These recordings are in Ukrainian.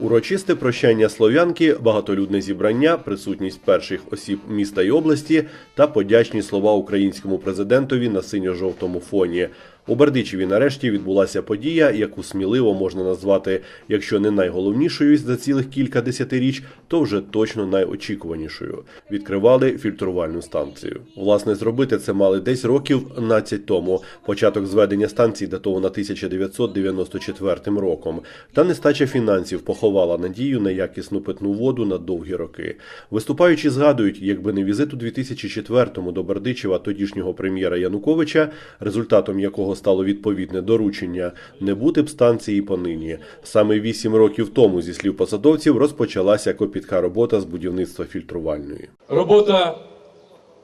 Урочисте прощання слов'янки, багатолюдне зібрання, присутність перших осіб міста й області та подячні слова українському президентові на синьо-жовтому фоні. У Бердичеві нарешті відбулася подія, яку сміливо можна назвати, якщо не найголовнішою за цілих кілька десятиріч, то вже точно найочікуванішою. Відкривали фільтрувальну станцію. Власне, зробити це мали десь років 12 тому. Початок зведення станції датовано 1994 роком. Та нестача фінансів поховала надію на якісну питну воду на довгі роки. Виступаючи згадують, якби не візит у 2004-му до Бердичева тодішнього прем'єра Януковича, результатом якого стало відповідне доручення, не бути б станції понині. Саме вісім років тому, зі слів посадовців, розпочалася копітка робота з будівництва фільтрувальної. Робота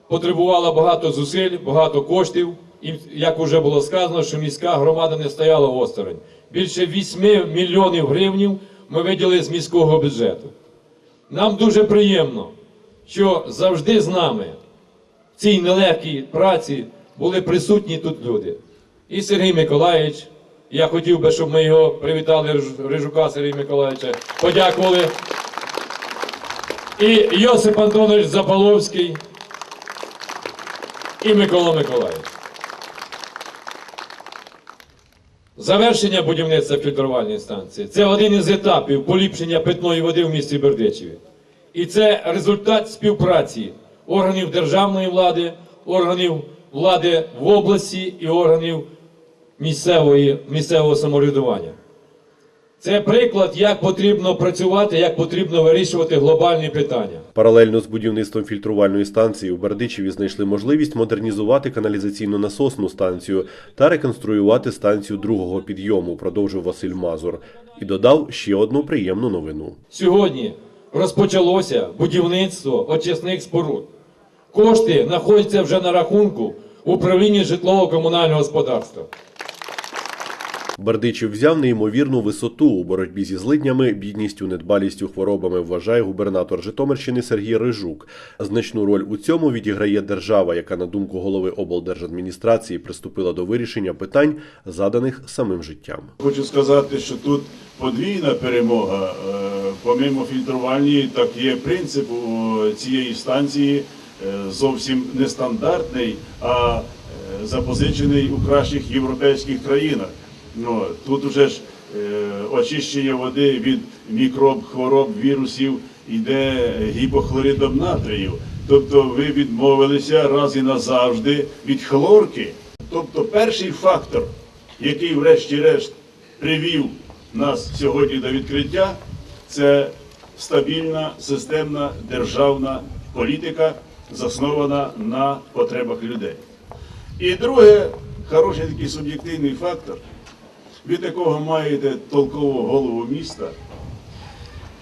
потребувала багато зусиль, багато коштів. І як вже було сказано, що міська громада не стояла осторонь. Більше 8 мільйонів гривнів ми виділили з міського бюджету. Нам дуже приємно, що завжди з нами в цій нелегкій праці були присутні тут люди. І Сергій Миколаївич, я хотів би, щоб ми його привітали, Рижука Сергія Миколаївича, подякували. І Йосип Антонович Запаловський, і Микола Миколаївич. Завершення будівництва фільтрувальної станції це один із етапів поліпшення питної води в місті Бердичеві. І це результат співпраці органів державної влади, органів влади в області і органів місцевої, місцевого самоврядування. Це приклад, як потрібно працювати, як потрібно вирішувати глобальні питання. Паралельно з будівництвом фільтрувальної станції у Бердичеві знайшли можливість модернізувати каналізаційну насосну станцію та реконструювати станцію другого підйому, продовжив Василь Мазур і додав ще одну приємну новину. Сьогодні розпочалося будівництво очисних споруд. Кошти знаходяться вже на рахунку управління житлово-комунального господарства. Бердичів взяв неймовірну висоту у боротьбі зі злиднями, бідністю, недбалістю, хворобами, вважає губернатор Житомирщини Сергій Рижук. Значну роль у цьому відіграє держава, яка, на думку голови облдержадміністрації, приступила до вирішення питань, заданих самим життям. Хочу сказати, що тут подвійна перемога. Е, Помимо фільтрувальні, так є принцип цієї станції е, зовсім нестандартний, а е, запозичений у кращих європейських країнах. Ну, тут уже ж е, очищення води від мікроб, хвороб, вірусів йде гіпохлоридом натрію. Тобто ви відмовилися раз і назавжди від хлорки. Тобто перший фактор, який врешті-решт привів нас сьогодні до відкриття, це стабільна системна державна політика, заснована на потребах людей. І друге, хороший такий суб'єктивний фактор, від якого маєте толкового голову міста,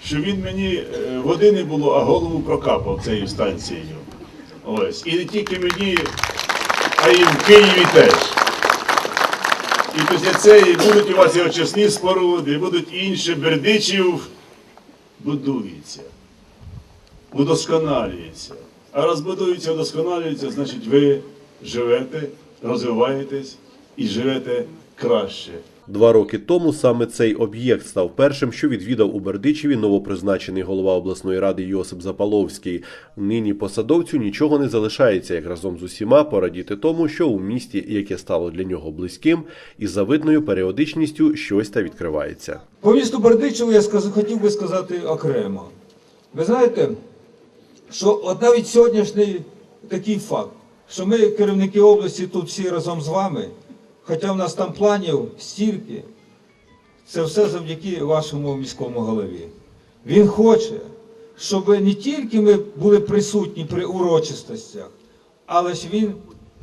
що він мені е, води не було, а голову прокапав цією станцією. Ось. І не тільки мені, а й в Києві теж. І після цієї будуть у вас і очисні споруди, будуть інші бердичів, будується, удосконалюється. А раз будується, удосконалюється, значить ви живете, розвиваєтесь і живете краще. Два роки тому саме цей об'єкт став першим, що відвідав у Бердичеві новопризначений голова обласної ради Йосип Запаловський. Нині посадовцю нічого не залишається, як разом з усіма порадіти тому, що у місті, яке стало для нього близьким, із завидною періодичністю щось та відкривається. По місту Бердичеву я хотів би сказати окремо. Ви знаєте, що от навіть сьогоднішній такий факт, що ми, керівники області, тут всі разом з вами, хоча в нас там планів стільки, це все завдяки вашому міському голові. Він хоче, щоб не тільки ми були присутні при урочистостях, але ж він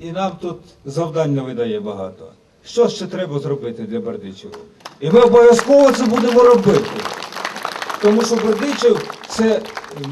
і нам тут завдань не видає багато. Що ще треба зробити для Бердичева? І ми обов'язково це будемо робити. Тому що Бердичев це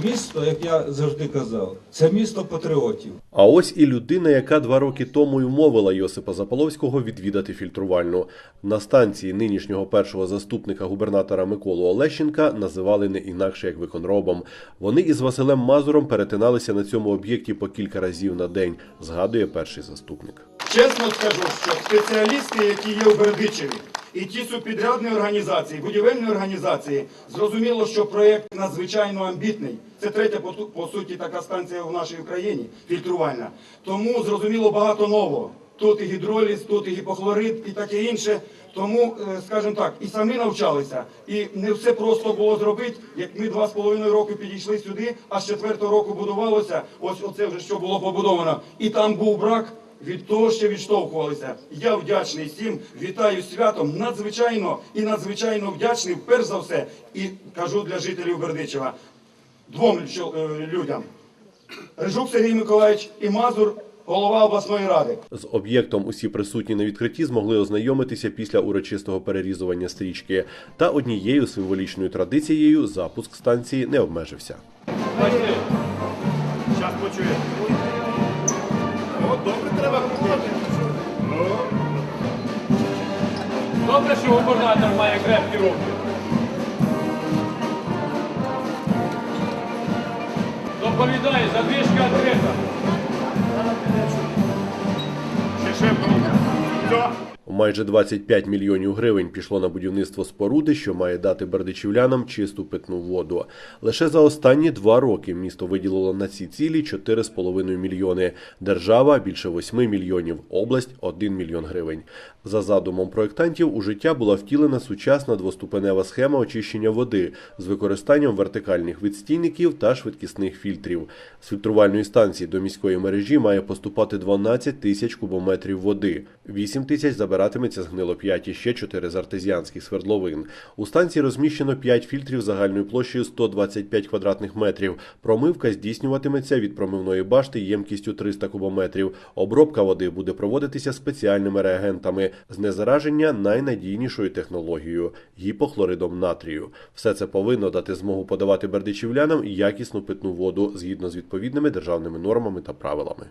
місто, як я завжди казав, це місто патріотів. А ось і людина, яка два роки тому й умовила Йосипа Заполовського відвідати фільтрувальну. На станції нинішнього першого заступника губернатора Миколу Олещенка називали не інакше як виконробом. Вони із Василем Мазуром перетиналися на цьому об'єкті по кілька разів на день, згадує перший заступник. Чесно скажу, що спеціалісти, які є у Бердичеві, і ті субпідрядні організації, будівельні організації, зрозуміло, що проєкт надзвичайно амбітний. Це третя по, суті така станція в нашій Україні фільтрувальна. Тому зрозуміло багато нового. Тут і гідроліз, тут і гіпохлорид, і таке інше. Тому, е, скажімо так, і самі навчалися, і не все просто було зробити. Як ми два з половиною роки підійшли сюди, а з четвертого року будувалося. Ось оце вже що було побудовано. І там був брак. Від того ще відштовхувалися. Я вдячний всім, вітаю святом. Надзвичайно і надзвичайно вдячний, перш за все, і кажу для жителів Бердичева двом е, людям: Рижук Сергій Миколаївич і Мазур, голова обласної ради. З об'єктом усі присутні на відкритті змогли ознайомитися після урочистого перерізування стрічки. Та однією символічною традицією запуск станції не обмежився. Зараз почує. Добре, що губернатор має крепкі руки. Доповідає, задвижка відкрита. Ще шепнув. Все. Майже 25 мільйонів гривень пішло на будівництво споруди, що має дати бердичівлянам чисту питну воду. Лише за останні два роки місто виділило на ці цілі 4,5 мільйони. Держава більше 8 мільйонів, область 1 мільйон гривень. За задумом проєктантів у життя була втілена сучасна двоступенева схема очищення води з використанням вертикальних відстійників та швидкісних фільтрів. З фільтрувальної станції до міської мережі має поступати 12 тисяч кубометрів води, 8 тисяч забиратиметься з гнилоп'яті, ще 4 з артезіанських свердловин. У станції розміщено 5 фільтрів загальною площею 125 квадратних метрів. Промивка здійснюватиметься від промивної башти ємкістю 300 кубометрів. Обробка води буде проводитися спеціальними реагентами. Знезараження найнадійнішою технологією гіпохлоридом натрію. Все це повинно дати змогу подавати бердичівлянам якісну питну воду згідно з відповідними державними нормами та правилами.